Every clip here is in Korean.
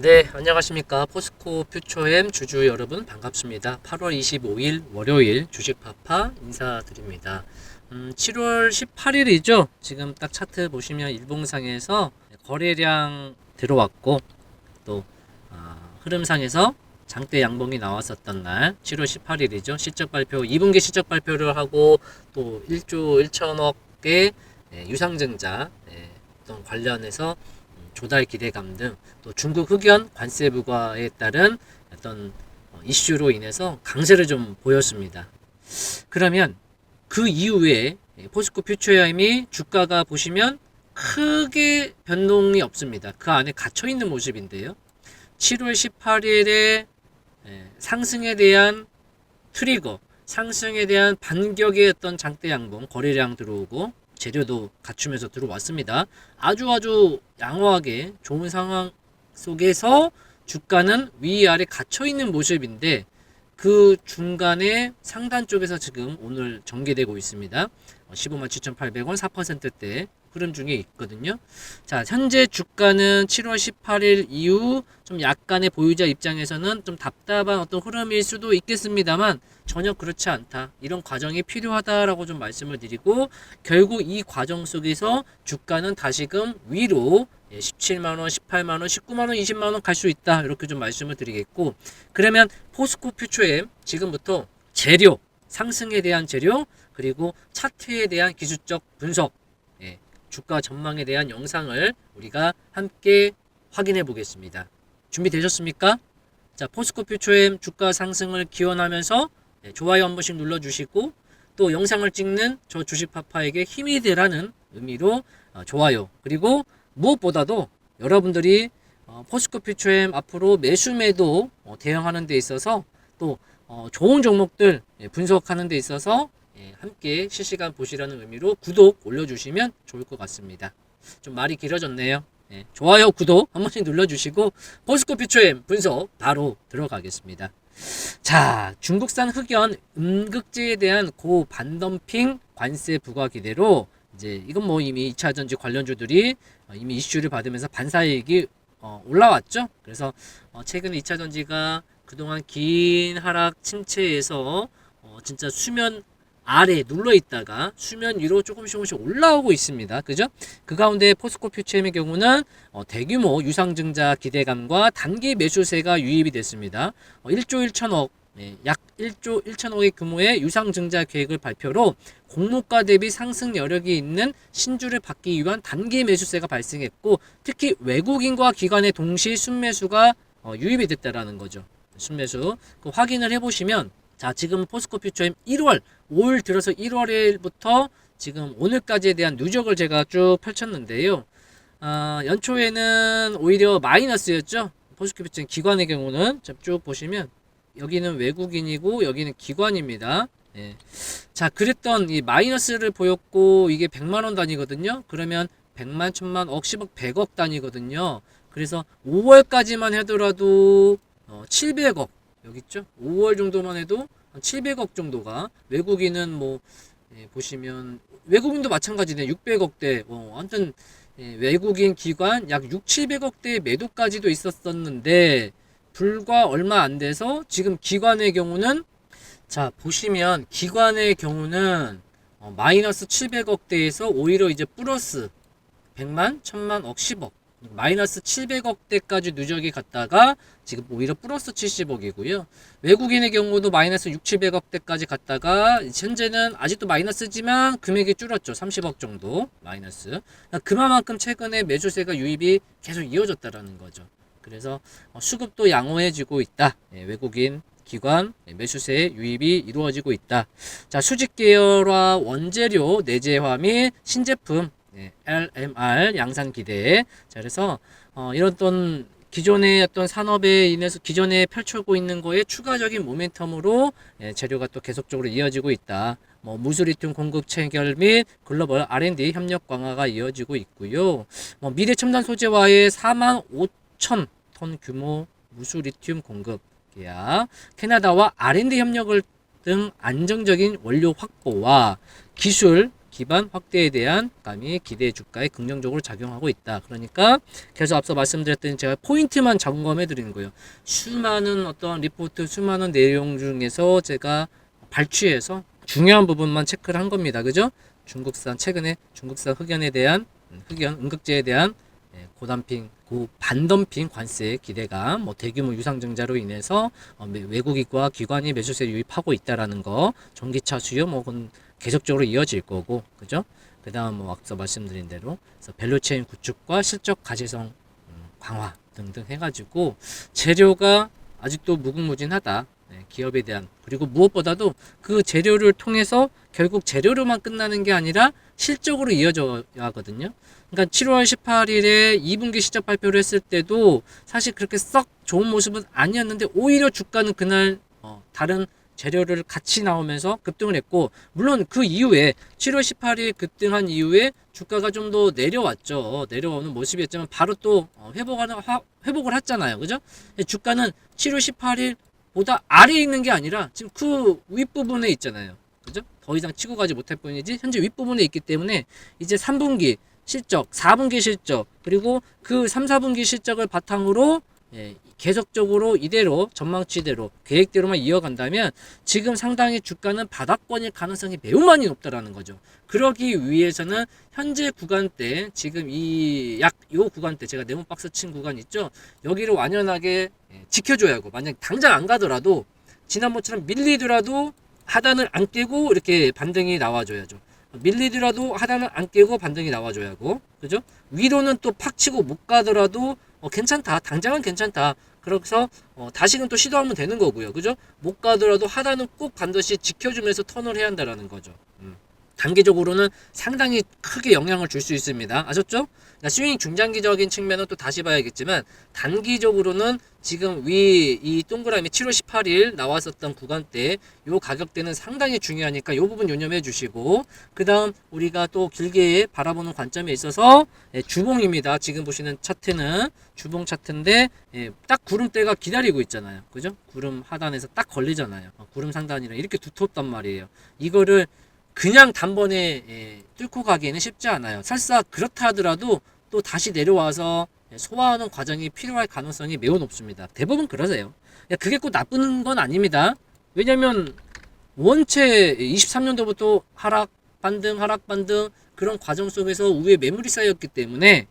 네, 안녕하십니까. 포스코 퓨처엠 주주 여러분 반갑습니다. 8월 25일 월요일 주식파파 인사드립니다. 음, 7월 18일이죠. 지금 딱 차트 보시면 일봉상에서 거래량 들어왔고 또 아, 흐름상에서 장대 양봉이 나왔었던 날 7월 18일이죠. 실적 발표 2분기 실적 발표를 하고 또 1조 1천억의 예, 유상증자 예, 어떤 관련해서 음, 조달 기대감 등 또 중국 흑연 관세 부과에 따른 어떤 어, 이슈로 인해서 강세를 좀 보였습니다. 그러면 그 이후에 예, 포스코 퓨처엠이 주가가 보시면 크게 변동이 없습니다. 그 안에 갇혀 있는 모습인데요. 7월 18일에 예, 상승에 대한 트리거, 상승에 대한 반격의 어떤 장대 양봉, 거래량 들어오고 재료도 갖추면서 들어왔습니다. 아주 아주 양호하게 좋은 상황 속에서 주가는 위아래 갇혀 있는 모습인데 그 중간에 상단 쪽에서 지금 오늘 전개되고 있습니다. 어, 15만 7,800원 4%대 흐름 중에 있거든요. 자, 현재 주가는 7월 18일 이후 좀 약간의 보유자 입장에서는 좀 답답한 어떤 흐름일 수도 있겠습니다만 전혀 그렇지 않다. 이런 과정이 필요하다라고 좀 말씀을 드리고 결국 이 과정 속에서 주가는 다시금 위로 17만원, 18만원, 19만원, 20만원 갈 수 있다. 이렇게 좀 말씀을 드리겠고 그러면 포스코 퓨처엠 지금부터 재료, 상승에 대한 재료 그리고 차트에 대한 기술적 분석 예, 주가 전망에 대한 영상을 우리가 함께 확인해 보겠습니다. 준비되셨습니까? 자, 포스코 퓨처엠 주가 상승을 기원하면서 네, 좋아요 한 번씩 눌러 주시고 또 영상을 찍는 저 주식 파파에게 힘이 되라는 의미로 어, 좋아요 그리고 무엇보다도 여러분들이 어, 포스코 퓨처엠 앞으로 매수매도 어, 대응하는 데 있어서 또 어, 좋은 종목들 예, 분석하는 데 있어서 예, 함께 실시간 보시라는 의미로 구독 올려주시면 좋을 것 같습니다. 좀 말이 길어졌네요. 예, 좋아요, 구독 한 번씩 눌러주시고 포스코 퓨처엠 분석 바로 들어가겠습니다. 자, 중국산 흑연 음극재에 대한 고 반덤핑 관세 부과 기대로 이제 이건 뭐 이미 2차 전지 관련주들이 어, 이미 이슈를 받으면서 반사이익이 어, 올라왔죠. 그래서 어, 최근에 2차 전지가 그동안 긴 하락 침체에서 어, 진짜 수면 아래 눌러 있다가 수면 위로 조금씩 조금씩 올라오고 있습니다. 그죠? 그 가운데 포스코 퓨처엠의 경우는 어, 대규모 유상증자 기대감과 단기 매수세가 유입이 됐습니다. 어, 1조 1천억, 네, 약 1조 1천억의 규모의 유상증자 계획을 발표로 공모가 대비 상승 여력이 있는 신주를 받기 위한 단기 매수세가 발생했고 특히 외국인과 기관의 동시 순매수가 어, 유입이 됐다라는 거죠. 순매수 그 확인을 해보시면 자 지금 포스코 퓨처엠 1월 올 들어서 1월부터 지금 오늘까지에 대한 누적을 제가 쭉 펼쳤는데요. 아, 연초에는 오히려 마이너스였죠. 포스코 퓨처엠 기관의 경우는 자, 쭉 보시면 여기는 외국인이고 여기는 기관입니다. 예. 자, 그랬던 이 마이너스를 보였고 이게 100만 원 단위거든요. 그러면 100만, 1000만, 억, 10억, 100억 단위거든요. 그래서 5월까지만 하더라도 어, 700억 여기 있죠? 5월 정도만 해도 한 700억 정도가 외국인은 뭐 예, 보시면 외국인도 마찬가지네. 600억대. 어, 아무튼 예, 외국인 기관 약 6, 700억대 매도까지도 있었었는데 불과 얼마 안 돼서 지금 기관의 경우는 자 보시면 기관의 경우는 어, 마이너스 700억대에서 오히려 이제 플러스 100만, 1000만, 억, 10억 마이너스 700억대까지 누적이 갔다가 지금 오히려 플러스 70억이고요. 외국인의 경우도 마이너스 6, 700억대까지 갔다가 현재는 아직도 마이너스지만 금액이 줄었죠. 30억 정도 마이너스. 그러니까 그만큼 최근에 매수세가 유입이 계속 이어졌다라는 거죠. 그래서 어, 수급도 양호해지고 있다. 예, 외국인 기관 예, 매수세 유입이 이루어지고 있다. 자, 수직 계열화 원재료 내재화 및 신제품 예, LMR 양산 기대. 자, 그래서 어, 이런 어떤 기존의 어떤 산업에 인해서 기존에 펼쳐고 있는 거에 추가적인 모멘텀으로 예, 재료가 또 계속적으로 이어지고 있다. 뭐 무수리튬 공급 체결 및 글로벌 R&D 협력 강화가 이어지고 있고요. 뭐 미래 첨단 소재와의 4만 5천 톤 규모 무수리튬 공급 계약, 캐나다와 R&D 협력을 등 안정적인 원료 확보와 기술 기반 확대에 대한 감이 기대 주가에 긍정적으로 작용하고 있다. 그러니까 계속 앞서 말씀드렸던 제가 포인트만 점검해 드리는 거예요. 수많은 어떤 리포트, 수많은 내용 중에서 제가 발췌해서 중요한 부분만 체크를 한 겁니다. 그죠? 중국산 최근에 중국산 흑연에 대한 음, 흑연 음극재에 대한 예, 고단핑, 고 반덤핑 관세 기대감, 뭐 대규모 유상 증자로 인해서 어, 매- 외국인과 기관이 매수세 유입하고 있다라는 거, 전기차 수요 뭐 계속적으로 이어질 거고, 그죠? 그 다음 뭐 앞서 말씀드린 대로 그래서 밸류체인 구축과 실적 가시성 음, 강화 등등 해가지고 재료가 아직도 무궁무진하다. 네, 기업에 대한 그리고 무엇보다도 그 재료를 통해서 결국 재료로만 끝나는 게 아니라 실적으로 이어져야 하거든요. 그러니까 7월 18일에 2분기 실적 발표를 했을 때도 사실 그렇게 썩 좋은 모습은 아니었는데 오히려 주가는 그날 어, 다른 재료를 같이 나오면서 급등을 했고 물론 그 이후에 7월 18일 급등한 이후에 주가가 좀 더 내려왔죠. 내려오는 모습이었지만 바로 또 어, 회복하는 화- 회복을 했잖아요. 그죠? 주가는 7월 18일 보다 아래에 있는 게 아니라 지금 그 윗부분에 있잖아요. 그죠? 더 이상 치고 가지 못할 뿐이지 현재 윗부분에 있기 때문에 이제 3분기 실적, 4분기 실적, 그리고 그 3, 4분기 실적을 바탕으로 예, 계속적으로 이대로 전망치대로 계획대로만 이어간다면 지금 상당히 주가는 바닥권일 가능성이 매우 많이 높다라는 거죠. 그러기 위해서는 현재 구간대 지금 이 약 요 구간대 제가 네모 박스 친 구간 있죠. 여기를 완연하게 예, 지켜줘야 하고 만약 당장 안 가더라도 지난번처럼 밀리더라도 하단을 안 깨고 이렇게 반등이 나와줘야죠. 밀리더라도 하단을 안 깨고 반등이 나와줘야 하고 그죠? 위로는 또 팍 치고 못 가더라도 어, 괜찮다. 당장은 괜찮다. 그래서 어, 다시금 또 시도하면 되는 거고요. 그죠? 못 가더라도 하단은 꼭 반드시 지켜주면서 턴을 해야 한다라는 거죠. 음. 단기적으로는 상당히 크게 영향을 줄 수 있습니다. 아셨죠? 그러니까 스윙 중장기적인 측면은 또 다시 봐야겠지만 단기적으로는 지금 위 이 동그라미 7월 18일 나왔었던 구간대 요 가격대는 상당히 중요하니까 요 부분 유념해 주시고 그 다음 우리가 또 길게 바라보는 관점에 있어서 예, 주봉입니다. 지금 보시는 차트는 주봉 차트인데 예, 딱 구름대가 기다리고 있잖아요. 그죠? 구름 하단에서 딱 걸리잖아요. 어, 구름 상단이랑 이렇게 두텁단 말이에요. 이거를 그냥 단번에 예, 뚫고 가기에는 쉽지 않아요. 설사 그렇다 하더라도 또 다시 내려와서 예, 소화하는 과정이 필요할 가능성이 매우 높습니다. 대부분 그러세요. 야, 그게 꼭 나쁜 건 아닙니다. 왜냐면 원체 23년도부터 하락 반등 하락 반등 그런 과정 속에서 우에 매물이 쌓였기 때문에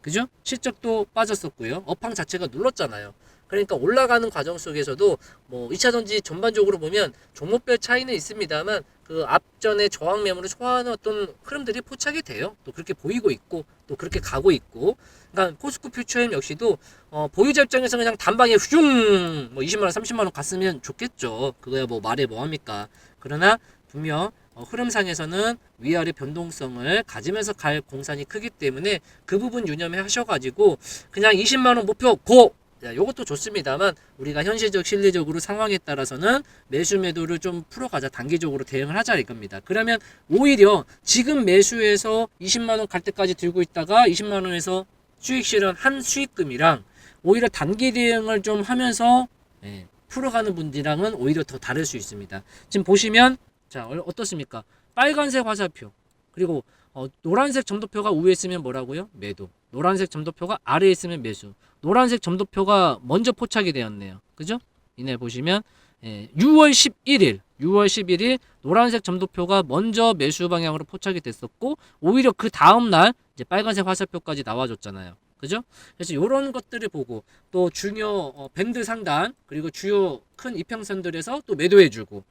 그죠? 실적도 빠졌었고요. 업황 자체가 눌렀잖아요. 그러니까 올라가는 과정 속에서도 뭐 2차 전지 전반적으로 보면 종목별 차이는 있습니다만 그 앞전에 저항 매물을 소화하는 어떤 흐름들이 포착이 돼요. 또 그렇게 보이고 있고 또 그렇게 가고 있고. 그러니까 포스코 퓨처엠 역시도 어, 보유자 입장에서 그냥 단방에 휘웅 뭐 20만 원, 30만 원 갔으면 좋겠죠. 그거야 뭐 말해 뭐 합니까? 그러나 분명 어, 흐름상에서는 위아래 변동성을 가지면서 갈 공산이 크기 때문에 그 부분 유념해 하셔가지고 그냥 20만 원 목표 고! 야, 요것도 좋습니다만 우리가 현실적 실리적으로 상황에 따라서는 매수 매도를 좀 풀어가자 단기적으로 대응을 하자 이겁니다. 그러면 오히려 지금 매수해서 20만 원 갈 때까지 들고 있다가 20만 원에서 수익 실현 한 수익금이랑 오히려 단기 대응을 좀 하면서 예, 풀어가는 분들이랑은 오히려 더 다를 수 있습니다. 지금 보시면 자 어- 어떻습니까? 빨간색 화살표 그리고 어, 노란색 점도표가 위에 있으면 뭐라고요? 매도. 노란색 점도표가 아래에 있으면 매수. 노란색 점도표가 먼저 포착이 되었네요. 그죠? 이내 보시면 예, 6월 11일, 6월 11일 노란색 점도표가 먼저 매수 방향으로 포착이 됐었고 오히려 그 다음 날 이제 빨간색 화살표까지 나와줬잖아요. 그죠? 그래서 이런 것들을 보고 또 중요 어, 밴드 상단 그리고 주요 큰 이평선들에서 또 매도해주고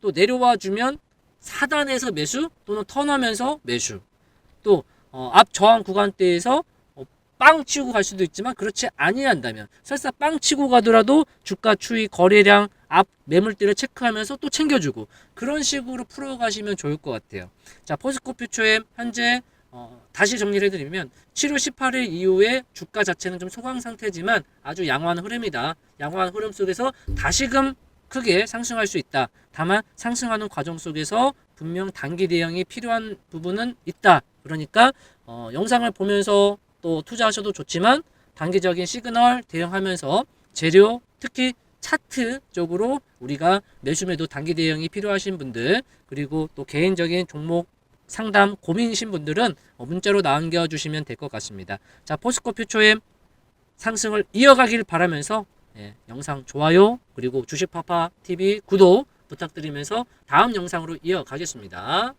또 내려와 주면 사단에서 매수 또는 턴하면서 매수 또 어, 앞 저항 구간대에서 어, 빵 치고 갈 수도 있지만 그렇지 아니한다면 설사 빵 치고 가더라도 주가 추이 거래량 앞 매물대를 체크하면서 또 챙겨주고 그런 식으로 풀어가시면 좋을 것 같아요. 자 포스코 퓨처엠 현재 어, 다시 정리를 해드리면 7월 18일 이후에 주가 자체는 좀 소강 상태지만 아주 양호한 흐름이다. 양호한 흐름 속에서 다시금 크게 상승할 수 있다. 다만 상승하는 과정 속에서 분명 단기 대응이 필요한 부분은 있다. 그러니까 어, 영상을 보면서 또 투자하셔도 좋지만 단기적인 시그널 대응하면서 재료 특히 차트 쪽으로 우리가 매수 매도 단기 대응이 필요하신 분들 그리고 또 개인적인 종목 상담 고민이신 분들은 어, 문자로 남겨 주시면 될 것 같습니다. 자, 포스코 퓨처의 상승을 이어가길 바라면서 예, 영상 좋아요 그리고 주식파파 TV 구독 부탁드리면서 다음 영상으로 이어가겠습니다.